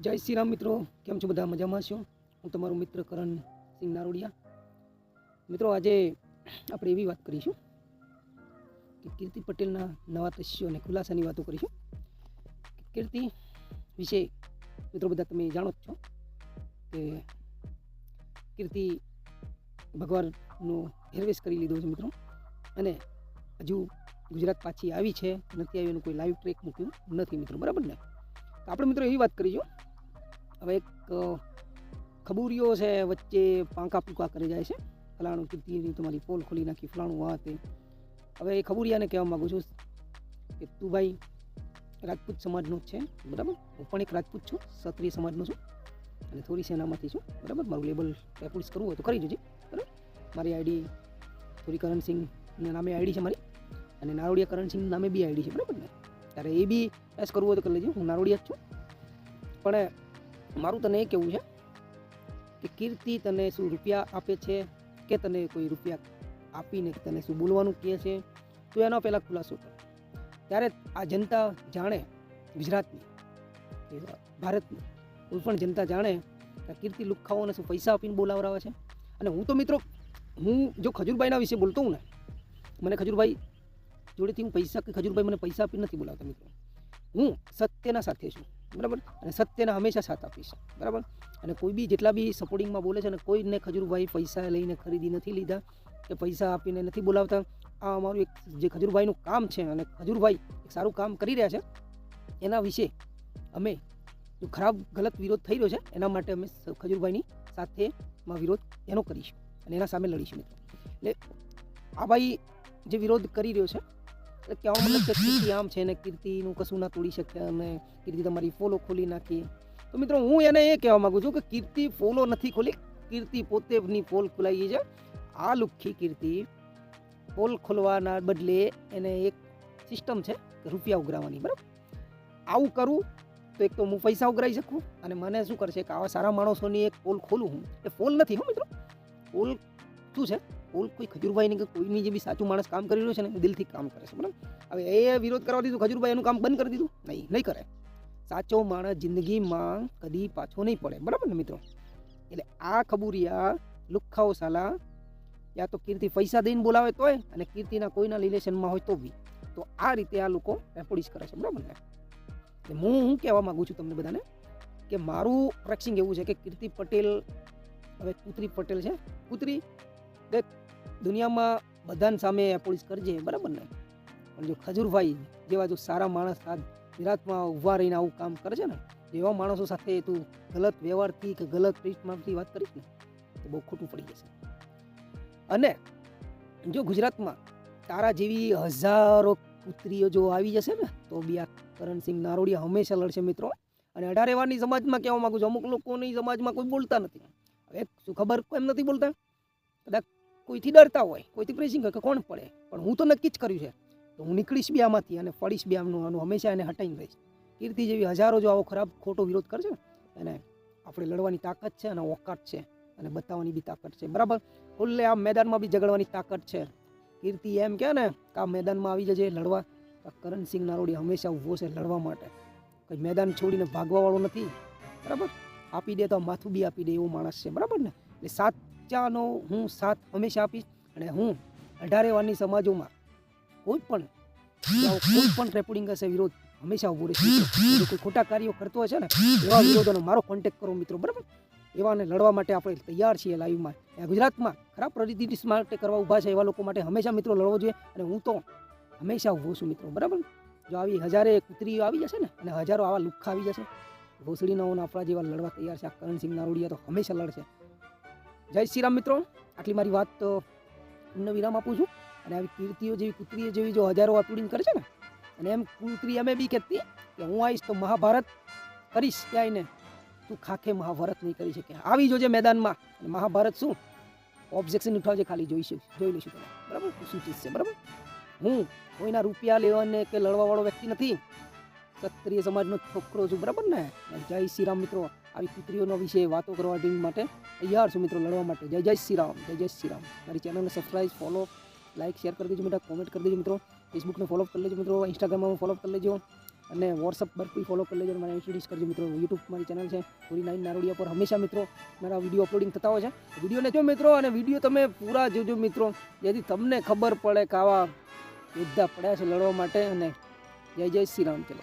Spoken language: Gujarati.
જય શ્રી રામ મિત્રો. કેમ છો બધા? મજામાં છો? હું તમારો મિત્ર કરણ સિંહ નારોડિયા. મિત્રો, આજે આપણે એવી વાત કરીશું કે કીર્તિ પટેલના નવા તસ્યો અને ખુલાસાની વાતો કરીશું. કીર્તિ વિશે મિત્રો બધા તમે જાણો જ છો કે કીર્તિ ભગવાનનો હેરવેશ કરી લીધો છે મિત્રો. અને હજુ ગુજરાત પાછી આવી છે. નથી આવી એનું કોઈ લાઈવ ટ્રેક મૂક્યું નથી મિત્રો. બરાબર ને? આપણે મિત્રો એવી વાત કરીશું હવે એક ખબૂરીઓ છે વચ્ચે પાંકા પૂકા કરી જાય છે. ફલાણું કીધી તમારી પોલ ખોલી નાખી, ફલાણું આ તે. હવે એ ખબૂરિયાને કહેવા માગું છું કે તું ભાઈ રાજપૂત સમાજનો જ છે, બરાબર? હું પણ એક રાજપૂત છું, ક્ષત્રિય સમાજનો છું અને થોડી સેનામાંથી છું, બરાબર? મારું લેબલ એપોલિસ કરવું હોય તો કરી જોજે બરાબર? મારી આઈડી થોડી કરણસિંહના નામે આઈડી છે મારી અને નારોડિયા કરણસિંહ નામે બી આઈડી છે, બરાબર ને? ત્યારે એ બી એસ કરવું હોય તો કરી લેજો, હું નારોડિયા જ છું. પણ મારું તને એ કહેવું છે કે કીર્તિ તને શું રૂપિયા આપે છે કે તને કોઈ રૂપિયા આપીને તને શું બોલવાનું કહે છે? તો એનો પહેલાં ખુલાસો કર. ત્યારે આ જનતા જાણે ગુજરાતની ભારતની. કોઈ પણ જનતા જાણે કે કીર્તિ લુખાઓને શું પૈસા આપીને બોલાવરાવે છે. અને હું તો મિત્રો, હું જો ખજૂરભાઈના વિશે બોલતો હું ને, મને ખજૂરભાઈ જોડેથી હું પૈસા કે ખજૂરભાઈ મને પૈસા આપીને નથી બોલાવતા મિત્રો. હું સત્યના સાથે છું, બરાબર? અને સત્યના હંમેશા સાથ આપીશ, બરાબર? અને કોઈ બી જેટલા બી સપોર્ટિંગમાં બોલે છે અને કોઈને ખજૂરભાઈ પૈસા લઈને ખરીદી નથી લીધા, કે પૈસા આપીને નથી બોલાવતા, આ અમારું એક જે ખજૂરભાઈનું કામ છે અને ખજૂરભાઈ એક સારું કામ કરી રહ્યા છે, એના વિશે અમે જો ખરાબ, ગલત વિરોધ થઈ રહ્યો છે, એના માટે અમે ખજૂરભાઈની સાથેમાં વિરોધ એનો કરીશું અને એના સામે લડીશું મિત્રો. એટલે આ ભાઈ જે વિરોધ કરી રહ્યો છે એટલે કહેવા મતલબ કે કીર્તિ આમ છે ને કીર્તિનું કશું ના તોડી શકે અને કીર્તિ તમારી ફોલો ખોલી નાખી. તો મિત્રો હું એને એ કહેવા માગું છું કે કીર્તિ ફોલો નથી ખોલી, કીર્તિ પોતે ફોલ ખોલાવી છે. આ લુખ્ખી કીર્તિ પોલ ખોલવાના બદલે એને એક સિસ્ટમ છે રૂપિયા ઉઘરાવવાની બરાબર? આવું કરું તો એક તો હું પૈસા ઉઘરાવી શકું અને મને શું કરશે કે આવા સારા માણસોની એક પોલ ખોલું હું. એ પોલ નથી હો મિત્રો. પોલ શું છે? પોલ કોઈ ખજૂરભાઈની કે કોઈની જે બી સાચું માણસ કામ કરી રહ્યું છે ને દિલથી કામ કરે છે, બરાબર? હવે એ વિરોધ કરવા દીધું, ખજુરભાઈ એનું કામ બંધ કરી દીધું? નહીં નહીં કરે. સાચો માણસ જિંદગીમાં કદી પાછો નહીં પડે, બરાબર ને મિત્રો? એટલે આ ખબુરિયા, લુખ્ખાઓ સાલા, યા તો કીર્તિ પૈસા દઈને બોલાવે તોય અને કીર્તિના કોઈના રિલેશનમાં હોય તો બી. તો આ રીતે આ લોકો પોલીસ કરે છે, બરાબર ને? હું હું કહેવા માગું છું તમને બધાને કે મારું પ્રેક્ષિંગ એવું છે કે કીર્તિ પટેલ, હવે કુતરી પટેલ છે, કુતરી દુનિયામાં બધાની સામે પોલીસ કરજે, બરાબર ને? પણ જો ખજૂરભાઈ જેવા જો સારા માણસ આ ગુજરાતમાં ઊભા રહીને આવું કામ કરે છે ને એવા માણસો સાથે તું ગલત વ્યવહારથી કે ગલત ટ્રીટમેન્ટથી વાત કરીશ ને, તો બહુ ખોટું પડી જશે. અને જો ગુજરાતમાં તારા જેવી હજારો પુત્રીઓ જો આવી જશે ને, તો બી આ કરણસિંહ નારોડિયા હંમેશા લડશે મિત્રો. અને અઢારે વારની સમાજમાં કહેવા માગું છું, અમુક લોકોની સમાજમાં કોઈ બોલતા નથી. હવે શું ખબર એમ નથી બોલતા? કદાચ કોઈથી ડરતા હોય, કોઈથી પ્રેસિંગ કે કોણ પડે? પણ હું તો નક્કી જ કર્યું છે તો હું નીકળીશ બી આમાંથી અને ફળીશ બી આમનું, આનું હંમેશા એને હટાઈને રહીશ. કીર્તિ જેવી હજારો જો આવો ખરાબ, ખોટો વિરોધ કરશે એને આપણે લડવાની તાકાત છે અને ઓકાત છે અને બતાવવાની બી તાકાત છે. બરાબર? ખુલ્લે આ મેદાનમાં બી ઝઘડવાની તાકાત છે. કીર્તિ એમ કહે ને કે આ મેદાનમાં આવી જજે લડવા. કરણસિંહ નારોડી હંમેશા ઊભો છે લડવા માટે. કંઈ મેદાન છોડીને ભાગવાવાળો નથી. બરાબર? આપી દે તો માથું બી આપી દે એવો માણસ છે. બરાબર ને? એટલે સાચાનો હું સાથ હંમેશા આપીશ અને હું અઢારે વારની સમાજોમાં કોઈ પણ કોઈ પણ રેપોર્ડિંગ હશે, વિરોધ હંમેશા ઊભો રહેશે. કોઈ ખોટા કાર્યો કરતો હશે ને, એવા વિરોધોનો મારો કોન્ટેક્ટ કરો મિત્રો, બરાબર? એવાને લડવા માટે આપણે તૈયાર છીએ લાઈવમાં ગુજરાતમાં ખરાબ પરિસ્થિતિ માટે કરવા ઊભા છે એવા લોકો માટે હંમેશા મિત્રો લડવો જોઈએ અને હું તો હંમેશા ઊભો છું મિત્રો, બરાબર? જો આવી હજારે કૂતરીઓ આવી જશે ને, અને હજારો આવા લુખ્ખા આવી જશે, ભોસડીનાઓના આપણા જેવા લડવા તૈયાર છે, આ કરણસિંહ નારોડિયા તો હંમેશા લડશે. જય શ્રી રામ મિત્રો. આટલી મારી વાત તમને વિરામ આપું છું. અને આવી કીર્તિઓ જેવી, કૂતરીઓ જેવી જો હજારો અપીડિંગ કરે છે ને, અને એમ કૂતરી અમે બી કહેતી કે હું આવીશ તો મહાભારત કરીશ આવીને તું ખાખે મહાભારત નહીં કરી શકે. આવી જોજે મેદાનમાં. અને મહાભારત શું? ઓબ્જેક્શન ઉઠાવજે ખાલી જોઈશું જોઈ લઈશું તમે. બરાબર? શું ચીજ છે? બરાબર? હું કોઈના રૂપિયા લેવાને કે લડવાવાળો વ્યક્તિ નથી. ક્ષત્રિય સમાજનો છોકરો છું. બરાબર ને? જય શ્રી રામ મિત્રો. આવી કૂતરીઓનો વિશે વાતો કરવા ટીમ માટે તૈયાર છું મિત્રો લડવા માટે. જય જય શ્રી રામ. જય જય શ્રી રામ. મારી ચેનલને સબસ્ક્રાઈબ ફોલો લાઇક શેર કરી દેજો મિત્રો કોમેન્ટ કરી દેજો મિત્રો. ફેસબુકને ફોલો કરી લેજો મિત્રો. ઇન્સ્ટાગ્રામમાં ફોલો કરી લેજો. અને વોટ્સઅપ પર બી ફોલો કરી લેજો. મારે ઇન્ટ્રોડ્યુસ કરજો મિત્રો. યુટ્યુબ મારી ચેનલ છે. પૂરી નાઇન નારોડિયા પર હંમેશા મિત્રો મારા વીડિયો અપલોડિંગ થતા હોય છે. વિડીયોને જો મિત્રો અને વીડિયો તમે પૂરા જોજો મિત્રો. જેથી તમને ખબર પડે કે આવા યોદ્ધા પડ્યા છે લડવા માટે. અને જય જય શ્રી રામ. ચલો.